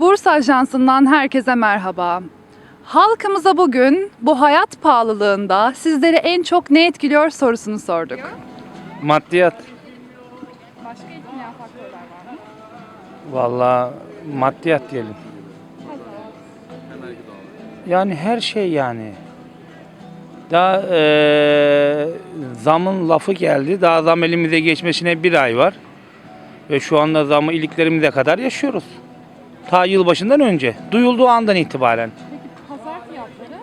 Bursa Ajansı'ndan herkese merhaba. Halkımıza bugün bu hayat pahalılığında sizleri en çok ne etkiliyor sorusunu sorduk. Maddiyat. Başka etkileyen faktörler var mı? Vallahi maddiyat diyelim. Yani her şey yani. Daha eee, zamın lafı geldi. Daha zam elimize geçmesine bir ay var. Ve şu anda zamı iliklerimize kadar yaşıyoruz. Ta yılbaşından önce. Duyulduğu andan itibaren. Peki pazar fiyatları?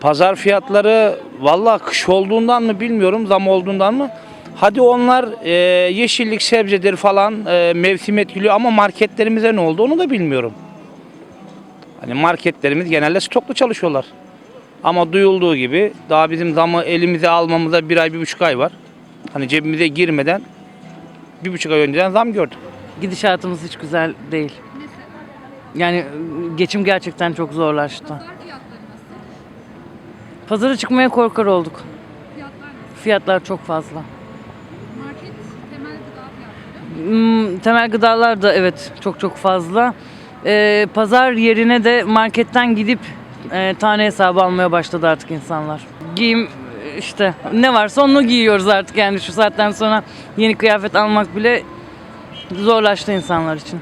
Pazar fiyatları vallahi kış olduğundan mı bilmiyorum zam olduğundan mı? Hadi onlar e, yeşillik sebzedir falan e, mevsim etkiliyor ama marketlerimize ne oldu onu da bilmiyorum. Hani marketlerimiz genelde stoklu çalışıyorlar. Ama duyulduğu gibi daha bizim zamı elimize almamıza bir ay bir buçuk ay var. Hani cebimize girmeden bir buçuk ay önceden zam gördük. Gidişatımız hiç güzel değil. Yani geçim gerçekten çok zorlaştı. Pazar fiyatları nasıl? Pazara çıkmaya korkar olduk. Fiyatlar? Fiyatlar çok fazla. Market temel gıda fiyatları. Hmm, temel gıdalar da evet çok çok fazla. Ee, pazar yerine de marketten gidip e, tane hesabı almaya başladı artık insanlar. Giyim işte ne varsa onu giyiyoruz artık yani şu saatten sonra yeni kıyafet almak bile zorlaştı insanlar için.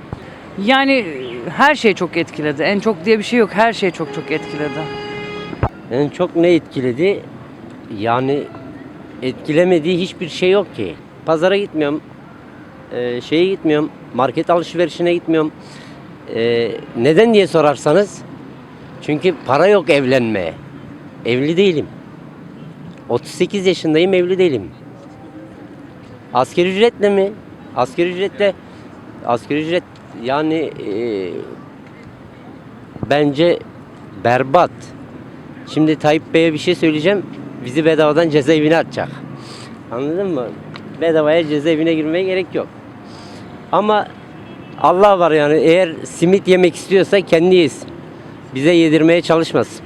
Yani e, her şey çok etkiledi. En çok diye bir şey yok. Her şey çok çok etkiledi. En çok ne etkiledi? Yani etkilemediği hiçbir şey yok ki. Pazara gitmiyorum. eee, şeye gitmiyorum. Market alışverişine gitmiyorum. Eee, neden diye sorarsanız. Çünkü para yok evlenmeye. Evli değilim. 38 yaşındayım evli değilim. Asgari ücretle mi? Asgari ücretle asgari ücret yani eee, bence berbat. Şimdi Tayyip Bey'e bir şey söyleyeceğim. Bizi bedavadan cezaevine atacak. Anladın mı? Bedavaya cezaevine girmeye gerek yok. Ama Allah var yani eğer simit yemek istiyorsa kendi yesin. Bize yedirmeye çalışmasın.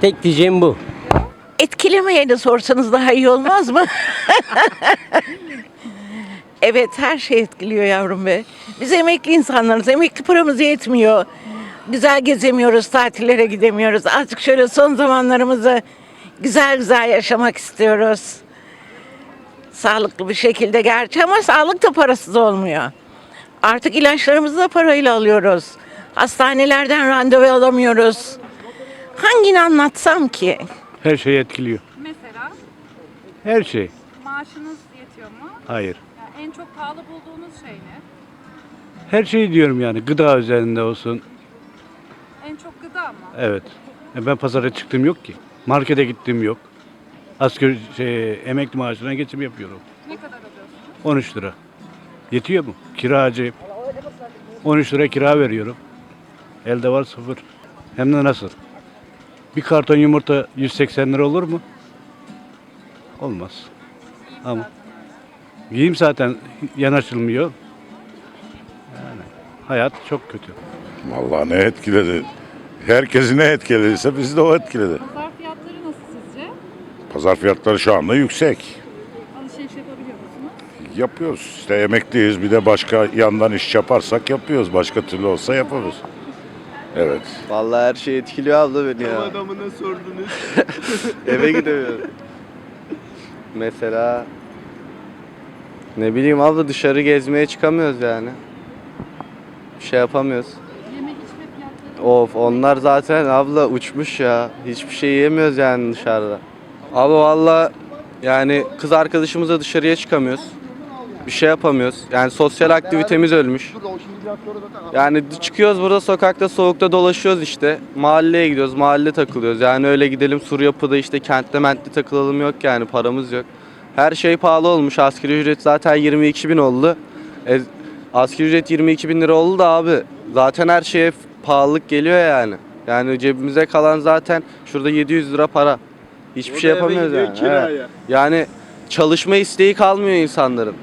Tek diyeceğim bu. Etkilemeyeni sorsanız daha iyi olmaz mı? evet her şey etkiliyor yavrum be. Biz emekli insanlarız. Emekli paramız yetmiyor. Güzel gezemiyoruz, tatillere gidemiyoruz. Artık şöyle son zamanlarımızı güzel güzel yaşamak istiyoruz. Sağlıklı bir şekilde gerçi ama sağlık da parasız olmuyor. Artık ilaçlarımızı da parayla alıyoruz. Hastanelerden randevu alamıyoruz. Hangini anlatsam ki? Her şey etkiliyor. Mesela Her şey. maaşınız yetiyor mu? Hayır. En çok pahalı bulduğunuz şey ne? Her şey diyorum yani gıda üzerinde olsun. En çok gıda mı? Evet. E ben pazara çıktığım yok ki. Markete gittiğim yok. Asgari şey, emekli maaşına geçim yapıyorum. Ne kadar alıyorsunuz? 13 lira. Yetiyor mu? Kiracıyım. 13 lira kira veriyorum. Elde var sıfır. Hem de nasıl? Bir karton yumurta 180 lira olur mu? Olmaz. Ama giyim zaten yanaşılmıyor. Yani hayat çok kötü. Vallahi ne etkiledi? Herkesi ne etkilediyse bizi de o etkiledi. Pazar fiyatları nasıl sizce? Pazar fiyatları şu anda yüksek. Alışveriş yapabiliyor musunuz? Yapıyoruz. İşte emekliyiz. Bir de başka yandan iş yaparsak yapıyoruz. Başka türlü olsa yapamıyoruz. Evet. Vallahi her şey etkiliyor abla beni ya. adamına sordunuz. Eve gidemiyorum. Mesela ne bileyim abla dışarı gezmeye çıkamıyoruz yani. Bir şey yapamıyoruz. Yeme içme fiyatları Of onlar zaten abla uçmuş ya. Hiçbir şey yiyemiyoruz yani dışarıda. Abla valla yani kız arkadaşımızla dışarıya çıkamıyoruz. Bir şey yapamıyoruz. Yani sosyal aktivitemiz ölmüş. Yani çıkıyoruz burada sokakta soğukta dolaşıyoruz işte. Mahalleye gidiyoruz, mahalle takılıyoruz. Yani öyle gidelim sur yapıda işte kentte mentte takılalım yok yani paramız yok. Her şey pahalı olmuş. Asgari ücret zaten 22 bin oldu. E, asgari ücret 22 bin lira oldu da abi. Zaten her şeye pahalılık geliyor yani. Yani cebimize kalan zaten şurada 700 lira para. Hiçbir şey yapamıyoruz yani. Evet. Yani çalışma isteği kalmıyor insanların.